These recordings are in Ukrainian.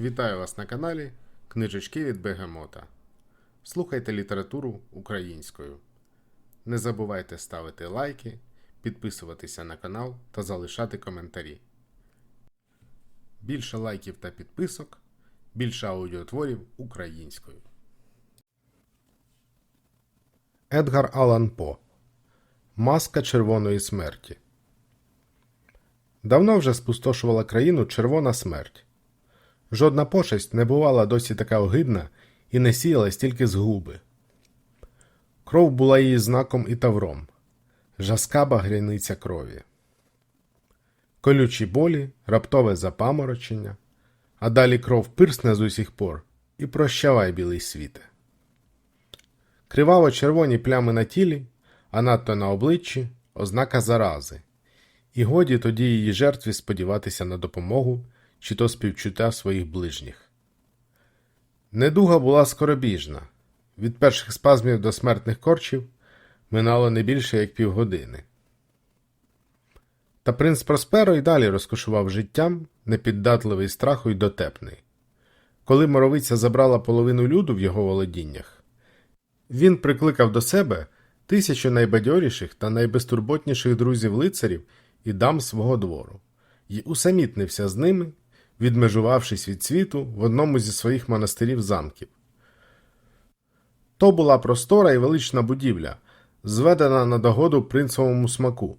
Вітаю вас на каналі Книжечки від Бегемота. Слухайте літературу українською. Не забувайте ставити лайки, підписуватися на канал та залишати коментарі. Більше лайків та підписок, більше аудіотворів українською. Едгар Алан По Маска червоної смерті. Давно вже спустошувала країну червона смерть. Жодна пошесть не бувала досі така огидна і не сіяла стільки згуби. Кров була її знаком і тавром, жаска багряниця крові. Колючі болі, раптове запаморочення, а далі кров пирсне з усіх пор і прощавай білий світе. Криваво червоні плями на тілі, а надто на обличчі ознака зарази, і годі тоді її жертві сподіватися на допомогу чи то співчуття своїх ближніх. Недуга була скоробіжна. Від перших спазмів до смертних корчів минало не більше як півгодини. Та принц Просперо й далі розкошував життям, непіддатливий страху й дотепний. Коли моровиця забрала половину люду в його володіннях, він прикликав до себе тисячу найбадьоріших та найбезтурботніших друзів лицарів і дам свого двору, і усамітнився з ними, відмежувавшись від світу в одному зі своїх монастирів замків. То була простора і велична будівля, зведена на догоду принцовому смаку,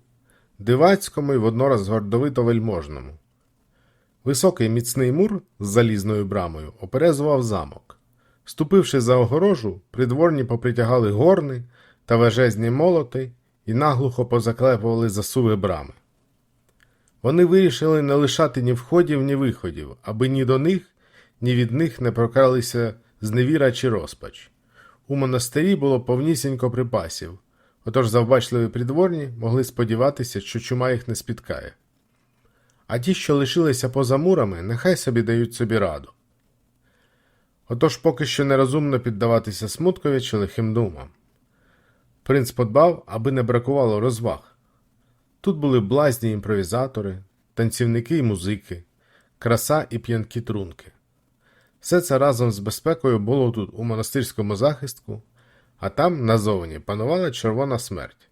дивацькому і воднораз гордовито вельможному. Високий міцний мур з залізною брамою оперезував замок. Ступивши за огорожу, придворні попритягали горни та вежезні молоти і наглухо позаклепували засуви брами. Вони вирішили не лишати ні входів, ні виходів, аби ні до них, ні від них не прокралися зневіра чи розпач. У монастирі було повнісінько припасів, отож завбачливі придворні могли сподіватися, що чума їх не спіткає. А ті, що лишилися поза мурами, нехай собі дають собі раду. Отож поки що нерозумно піддаватися смуткові чи лихим думам. Принц подбав, аби не бракувало розваг. Тут були блазні імпровізатори, танцівники і музики, краса і п'янкі трунки. Все це разом з безпекою було тут у монастирському захистку, а там назовні панувала червона смерть.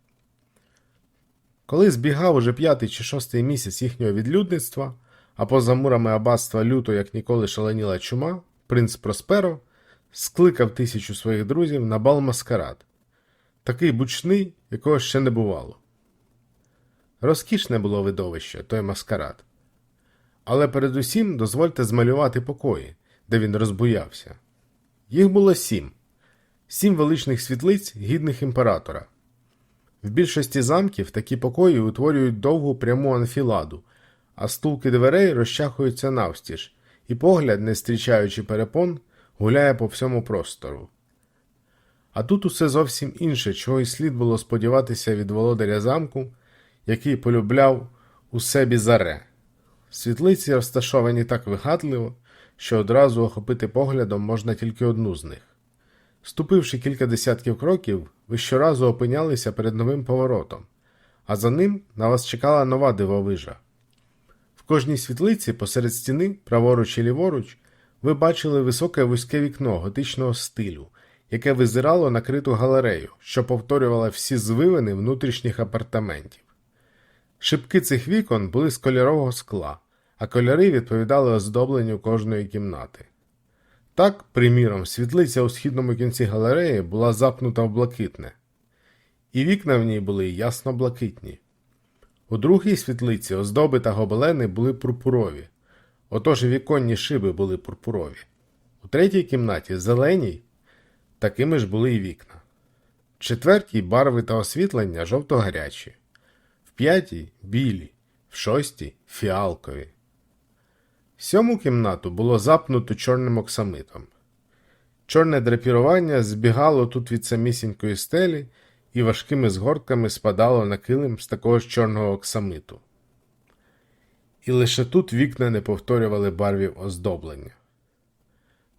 Коли збігав уже п'ятий чи шостий місяць їхнього відлюдництва, а поза мурами аббатства люто, як ніколи шаленіла чума, принц Просперо скликав тисячу своїх друзів на бал маскарад, такий бучний, якого ще не бувало. Розкішне було видовище, той маскарад. Але передусім дозвольте змалювати покої, де він розбуявся. Їх було сім сім величних світлиць, гідних імператора. В більшості замків такі покої утворюють довгу пряму анфіладу, а стулки дверей розчахуються навстіж, і погляд, не зустрічаючи перепон, гуляє по всьому простору. А тут усе зовсім інше, чого й слід було сподіватися від володаря замку, який полюбляв усе бізаре. Світлиці розташовані так вигадливо, що одразу охопити поглядом можна тільки одну з них. Ступивши кілька десятків кроків, ви щоразу опинялися перед новим поворотом, а за ним на вас чекала нова дивовижа. В кожній світлиці посеред стіни, праворуч і ліворуч, ви бачили високе вузьке вікно готичного стилю, яке визирало на криту галерею, що повторювала всі звивини внутрішніх апартаментів. Шибки цих вікон були з кольорового скла, а кольори відповідали оздобленню кожної кімнати. Так, приміром, світлиця у східному кінці галереї була запнута в блакитне, і вікна в ній були ясно блакитні. У другій світлиці оздоби та гобелени були пурпурові, отож і віконні шиби були пурпурові. У третій кімнаті зеленій, такими ж були і вікна. В четвертій барви та освітлення жовто-гарячі, в п'ятій білі, в шостій фіалкові. Сьому кімнату було запнуто чорним оксамитом. Чорне драпірування збігало тут від самісінької стелі і важкими згортками спадало на килим з такого ж чорного оксамиту. І лише тут вікна не повторювали барвів оздоблення.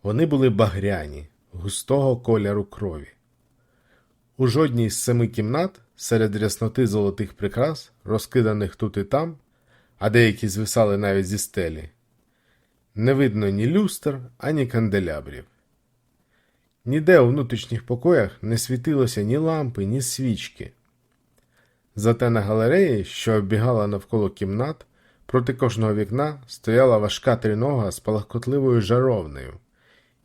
Вони були багряні, густого кольору крові. У жодній з семи кімнат, серед рясноти золотих прикрас, розкиданих тут і там, а деякі звисали навіть зі стелі, Не видно ні люстр, ані канделябрів. Ніде у внутрішніх покоях не світилося ні лампи, ні свічки. Зате на галереї, що оббігала навколо кімнат, проти кожного вікна стояла важка тринога з палахкотливою жаровнею,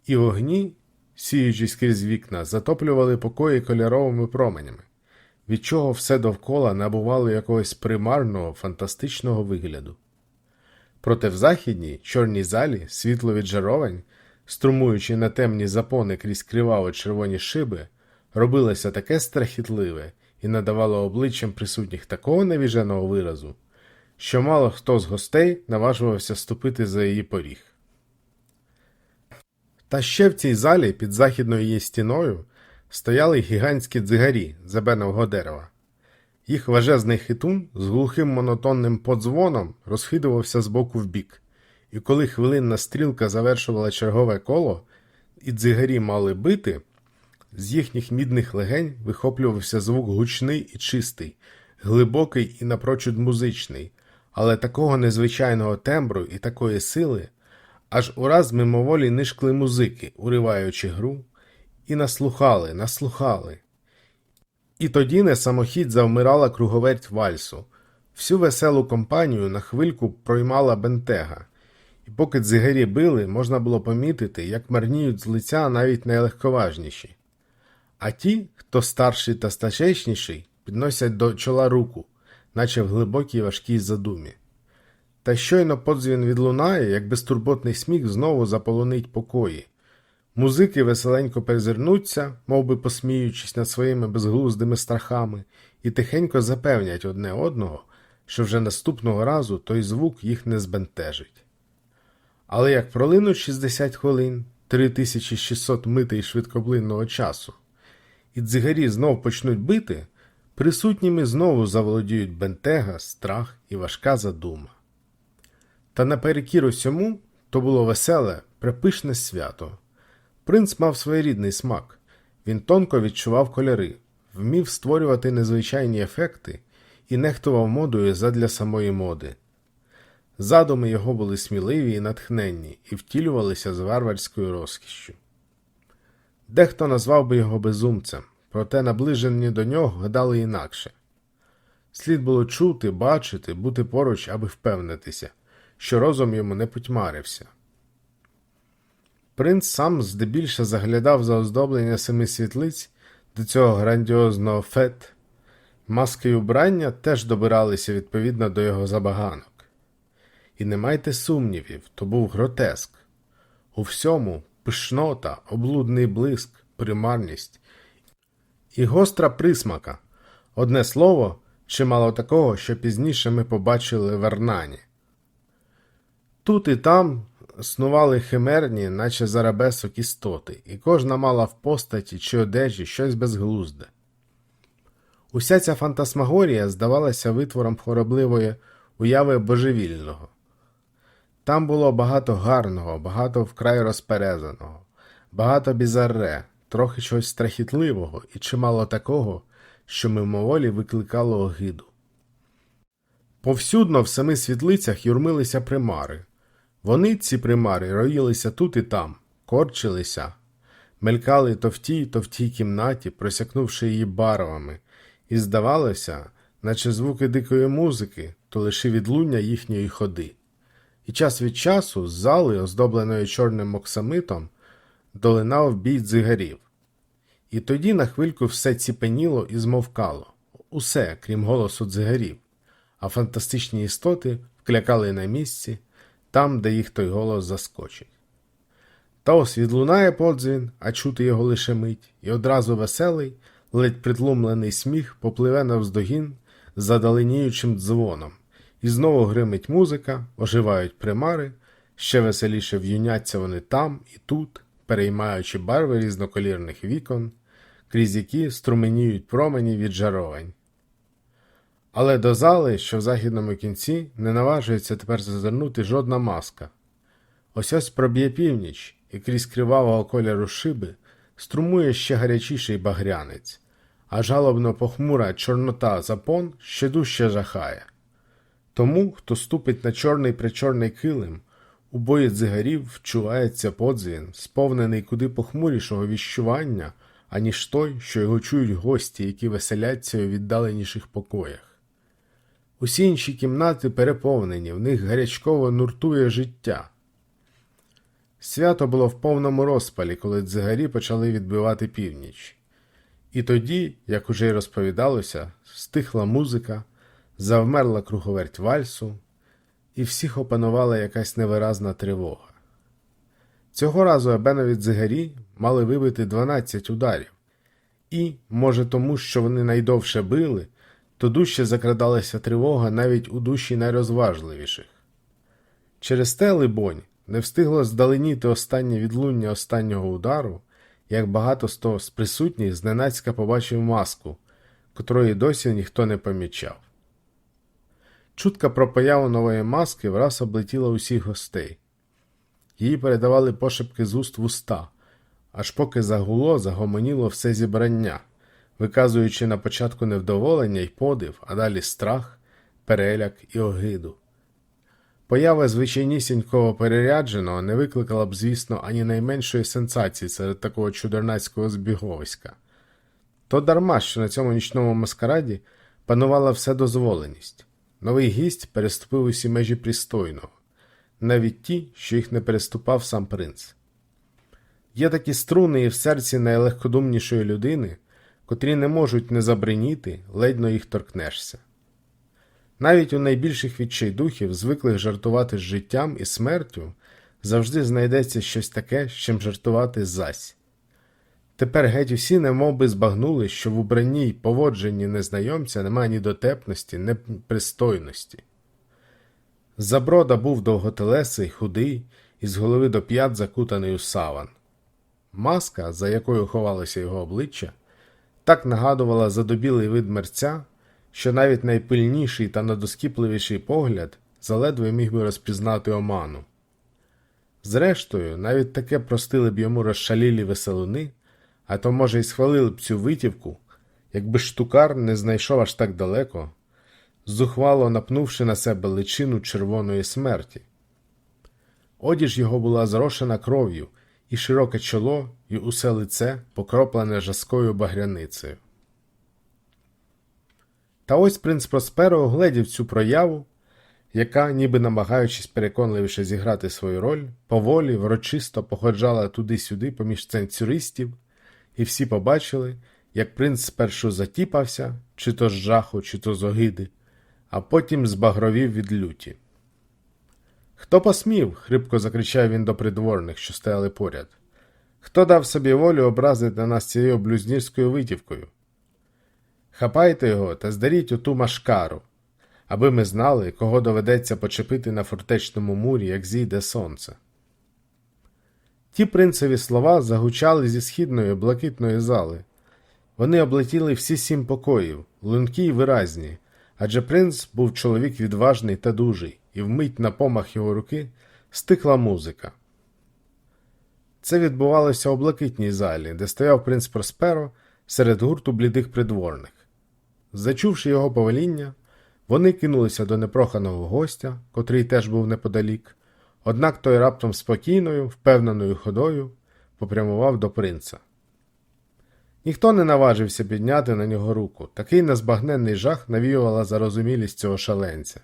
і вогні, сіючись крізь вікна, затоплювали покої кольоровими променями, від чого все довкола набувало якогось примарного, фантастичного вигляду. Проте в західній, чорній залі світло від жаровень, струмуючи на темні запони крізь криваво червоні шиби, робилося таке страхітливе і надавало обличчям присутніх такого невіженого виразу, що мало хто з гостей наважувався ступити за її поріг. Та ще в цій залі під західною її стіною стояли гігантські дзигарі з ебенового дерева. Їх важезний хитун з глухим монотонним подзвоном розхидувався з боку в бік, і коли хвилинна стрілка завершувала чергове коло, і дзигарі мали бити, з їхніх мідних легень вихоплювався звук гучний і чистий, глибокий і напрочуд музичний, але такого незвичайного тембру і такої сили, аж ураз мимоволі нишкли музики, уриваючи гру, і наслухали, наслухали. І тоді не самохідь завмирала круговерть вальсу. Всю веселу компанію на хвильку проймала бентега, і поки дзигарі били, можна було помітити, як марніють з лиця навіть найлегковажніші. А ті, хто старший та стачечніший, підносять до чола руку, наче в глибокій важкій задумі. Та щойно подзвін відлунає, як безтурботний сміх знову заполонить покої. Музики веселенько перезирнуться, мов би посміючись над своїми безглуздими страхами, і тихенько запевнять одне одного, що вже наступного разу той звук їх не збентежить. Але як пролинуть 60 хвилин, 3600 мити й швидкоплинного часу, і дзигарі знов почнуть бити, присутніми знову заволодіють бентега, страх і важка задума. Та наперекір усьому то було веселе, препишне свято. Принц мав своєрідний смак. Він тонко відчував кольори, вмів створювати незвичайні ефекти і нехтував модою задля самої моди. Задуми його були сміливі і натхненні і втілювалися з варварською розкішшю. Дехто назвав би його безумцем, проте наближені до нього гадали інакше. Слід було чути, бачити, бути поруч, аби впевнитися, що розум йому не потьмарився. Принц сам здебільше заглядав за оздоблення семи світлиць до цього грандіозного фет. Маски й убрання теж добиралися відповідно до його забаганок. І не майте сумнівів, то був гротеск. У всьому пишнота, облудний блиск, примарність і гостра присмака. Одне слово, чимало такого, що пізніше ми побачили в Арнані. Тут і там снували химерні, наче зарабесок істоти, і кожна мала в постаті чи одежі щось безглузде. Уся ця фантасмагорія здавалася витвором хоробливої уяви божевільного. Там було багато гарного, багато вкрай розперезаного, багато бізарре, трохи чогось страхітливого і чимало такого, що мимоволі викликало огиду. Повсюдно в семи світлицях юрмилися примари. Вони, ці примари, роїлися тут і там, корчилися, мелькали то в тій, то в тій кімнаті, просякнувши її барвами, і здавалося, наче звуки дикої музики, то лише відлуння їхньої ходи. І час від часу з зали, оздобленої чорним оксамитом, долинав бій дзигарів. І тоді на хвильку все ціпеніло і змовкало, усе, крім голосу дзигарів, а фантастичні істоти вклякали на місці там, де їх той голос заскочить. Та ось відлунає подзвін, а чути його лише мить, і одразу веселий, ледь притлумлений сміх попливе навздогін за даленіючим дзвоном, і знову гримить музика, оживають примари, ще веселіше в'юняться вони там і тут, переймаючи барви різноколірних вікон, крізь які струменіють промені від жаровень. Але до зали, що в західному кінці, не наважується тепер зазирнути жодна маска. Ось ось проб'є північ, і крізь кривавого кольору шиби струмує ще гарячіший багрянець, а жалобно похмура чорнота запон ще дужче жахає. Тому, хто ступить на чорний причорний килим, У бої дзигарів вчувається подзвін, сповнений куди похмурішого віщування, аніж той, що його чують гості, які веселяться у віддаленіших покоях. Усі інші кімнати переповнені, в них гарячково нуртує життя. Свято було в повному розпалі, коли дзигарі почали відбивати північ. І тоді, як уже й розповідалося, стихла музика, завмерла круговерть вальсу, і всіх опанувала якась невиразна тривога. Цього разу Ебенові дзигарі мали вибити 12 ударів, і, може, тому, що вони найдовше били, то дужче закрадалася тривога навіть у душі найрозважливіших. Через те, либонь, не встигло здаленіти останнє відлуння останнього удару, як багато з того з присутніх зненацька побачив маску, котрої досі ніхто не помічав. Чутка про появу нової маски враз облетіла усіх гостей. Її передавали пошепки з уст в уста, аж поки загуло, загомоніло все зібрання, виказуючи на початку невдоволення й подив, а далі страх, переляк і огиду. Поява звичайнісінького перерядженого не викликала б, звісно, ані найменшої сенсації серед такого чудернацького збіговиська. То дарма, що на цьому нічному маскараді панувала вседозволеність. Новий гість переступив усі межі пристойного, навіть ті, що їх не переступав сам принц. Є такі струни і в серці найлегкодумнішої людини, котрі не можуть не забриніти, ледь їх торкнешся. Навіть у найбільших відчайдухів, звиклих жартувати з життям і смертю, завжди знайдеться щось таке, з чим жартувати зась. Тепер геть усі немовби збагнули, що в убранні й поводженні незнайомця немає ні дотепності, ні пристойності. Заброда був довготелесий, худий і з голови до п'ят закутаний у саван. Маска, за якою ховалося його обличчя, так нагадувала задобілий вид мерця, що навіть найпильніший та надоскіпливіший погляд заледве міг би розпізнати оману. Зрештою, навіть таке простили б йому розшалілі веселуни, а то, може, й схвалили б цю витівку, якби штукар не знайшов аж так далеко, зухвало напнувши на себе личину червоної смерті. Одіж його була зрошена кров'ю, і широке чоло, і усе лице покроплене жаскою багряницею. Та ось принц Просперо огледів цю прояву, яка, ніби намагаючись переконливіше зіграти свою роль, поволі, врочисто походжала туди-сюди поміж ценцюристів, і всі побачили, як принц спершу затіпався, чи то з жаху, чи то з огиди, а потім збагровів від люті. Хто посмів? хрипко закричав він до придворних, що стояли поряд. Хто дав собі волю образити нас цією блюзнірською витівкою? Хапайте його та здаріть оту машкару, аби ми знали, кого доведеться почепити на фортечному мурі, як зійде сонце. Ті принцеві слова загучали зі східної блакитної зали. Вони облетіли всі сім покоїв, лункі й виразні, адже принц був чоловік відважний та дужий, і вмить на помах його руки стихла музика. Це відбувалося у блакитній залі, де стояв принц Просперо серед гурту блідих придворних. Зачувши його повеління, вони кинулися до непроханого гостя, котрий теж був неподалік, однак той раптом спокійною, впевненою ходою попрямував до принца. Ніхто не наважився підняти на нього руку, такий незбагненний жах навіювала зарозумілість цього шаленця.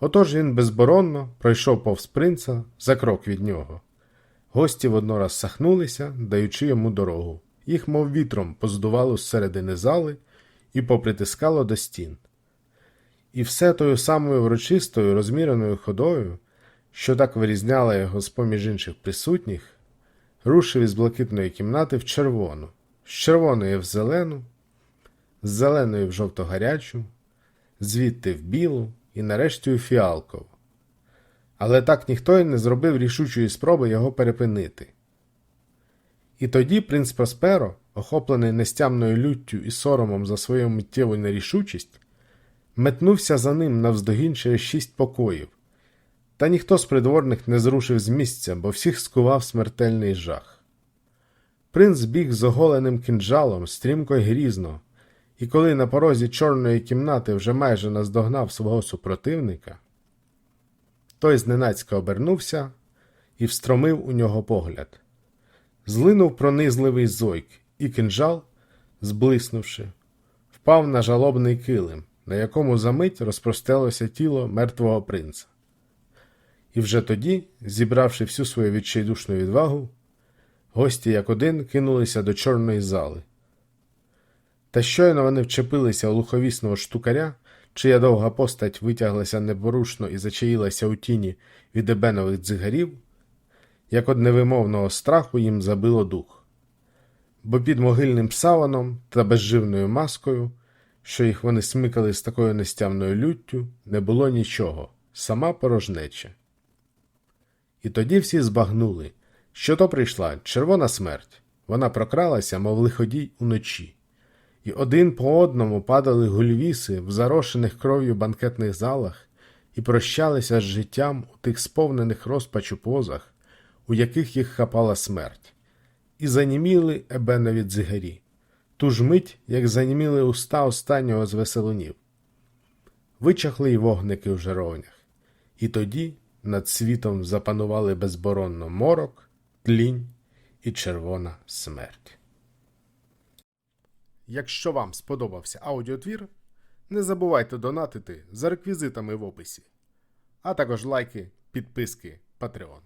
Отож він безборонно пройшов повз принца за крок від нього. Гості воднораз сахнулися, даючи йому дорогу. Їх, мов вітром, поздувало з середини зали і попритискало до стін. І все тою самою врочистою, розміреною ходою, що так вирізняла його з поміж інших присутніх, рушив із блакитної кімнати в червону, з червоної в зелену, з зеленої в жовто-гарячу, звідти в білу і нарешті у фіалкову. Але так ніхто й не зробив рішучої спроби його перепинити. І тоді принц Просперо, охоплений нестямною люттю і соромом за свою миттєву нерішучість, метнувся за ним навздогін через шість покоїв, та ніхто з придворних не зрушив з місця, бо всіх скував смертельний жах. Принц біг з оголеним кинджалом стрімко й грізно, і коли на порозі чорної кімнати вже майже наздогнав свого супротивника, Той зненацька обернувся і встромив у нього погляд. Злинув пронизливий зойк, і кинжал, зблиснувши, впав на жалобний килим, на якому за мить розпростелося тіло мертвого принца. І вже тоді, зібравши всю свою відчайдушну відвагу, гості як один кинулися до чорної зали. Та щойно вони вчепилися у луховісного штукаря, чия довга постать витяглася непорушно і зачаїлася у тіні від ебенових дзигарів, як од невимовного страху їм забило дух. Бо під могильним саваном та безживною маскою, що їх вони смикали з такою нестямною люттю, не було нічого, сама порожнеча. І тоді всі збагнули, що то прийшла червона смерть. Вона прокралася, мов лиходій уночі, і один по одному падали гульвіси в зарошених кров'ю банкетних залах і прощалися з життям у тих сповнених розпачу позах, у яких їх хапала смерть, і заніміли ебенові дзигарі, ту ж мить, як заніміли уста останнього з веселунів. Вичахли й вогники в жаровнях, і тоді над світом запанували безборонно морок, тлінь і червона смерть. Якщо вам сподобався аудіотвір, не забувайте донатити за реквізитами в описі, а також лайки, підписки, Patreon.